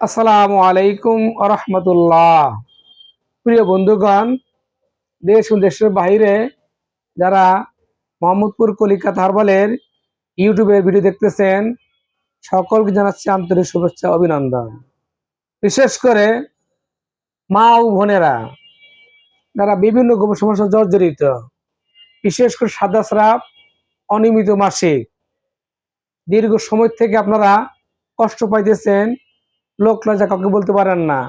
আসসালামু আলাইকুম আরহামতুল্লাহ। প্রিয় বন্ধুগণ, দেশ ও দেশের বাইরে যারা মোহাম্মদপুর কলিকাতা হারবালের ইউটিউবের ভিডিও দেখতেছেন, সকলকে জানাচ্ছি আন্তরিক শুভেচ্ছা অভিনন্দন। বিশেষ করে মা ও বোনেরা, যারা বিভিন্ন সমস্যা জর্জরিত, বিশেষ করে সাদা স্রাব, অনিয়মিত মাসিক, দীর্ঘ সময় থেকে আপনারা কষ্ট পাইতেছেন লোক লজ্জা কাউকে বলতে পারেন না।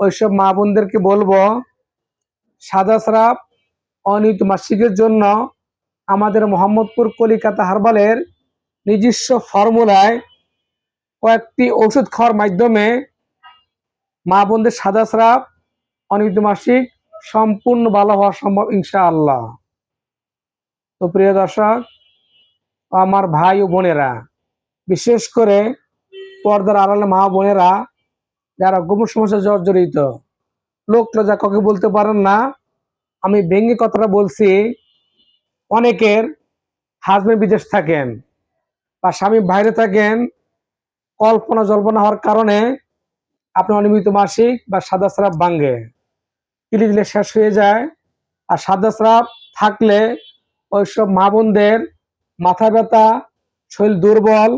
ওইসব মা বোনদেরকে বলব, সাদা স্রাব অনিয়মিত মাসিকের জন্য আমাদের মোহাম্মদপুর কলিকাতা হারবালের নিজস্ব ফর্মুলায় কয়েকটি ওষুধ খাওয়ার মাধ্যমে মা বোনদের সাদা স্রাব অনিয়মিত মাসিক সম্পূর্ণ ভালো হওয়া সম্ভব ইনশাআল্লাহ। তো প্রিয় দর্শক, আমার ভাই ও বোনেরা, বিশেষ করে পর্দার আড়ালে মা বোনেরা যারা গোপন সমস্যা জর্জরিত লোক লজ্জা কাউকে বলতে পারেন না। আমি ভেঙ্গে কথাটা বলছি, অনেকের হাজবেন্ড বিদেশ থাকেন বা স্বামী বাইরে থাকেন, কল্পনা জল্পনা হওয়ার কারণে আপনার অনিয়মিত মাসিক বা সাদা স্রাব ভাঙ্গে তিলি দিলে শেষ হয়ে যায় আর সাদা স্রাব থাকলে ওইসব মা বোনদের মাথা ব্যথা, শরীর দুর্বল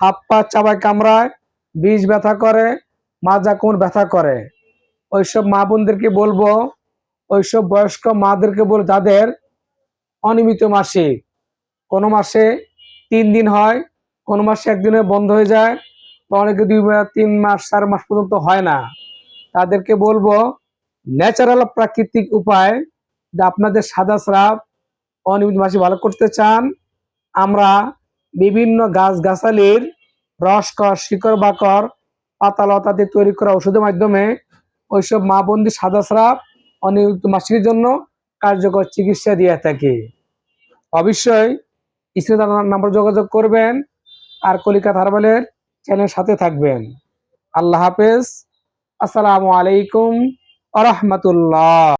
হাত পা চাবায় কামড়ায় বিষ ব্যথা করে, মাজা কোমর ব্যথা করে। ওইসব মা বোনদেরকে বলব, ওইসব বয়স্ক মাদেরকে বল যাদের অনিয়মিত মাসিক কোনো মাসে তিন দিন হয়, কোনো মাসে একদিনে বন্ধ হয়ে যায়, বা অনেকে দুই তিন মাস, চার মাস পর্যন্ত হয় না। তাদেরকে বলব ন্যাচারাল প্রাকৃতিক উপায় যে আপনাদের সাদা স্রাব, অনিয়মিত মাসে ভালো করতে চান, আমরা বিভিন্ন গাছ গাছালির রসকর শিকড় বাকর পাতালতা দিয়ে তৈরি করা ওষুধের মাধ্যমে ওইসব মা বন্দি সাদা স্রাব অনিয়মিত মাসিকের জন্য কার্যকর চিকিৎসা দিয়ে থাকে। অবশ্যই স্ক্রিনে নাম্বার যোগাযোগ করবেন আর কলিকাতা হারবালের চ্যানেলের সাথে থাকবেন। আল্লাহ হাফেজ। আসসালামু আলাইকুম আ রহমতুল্লাহ।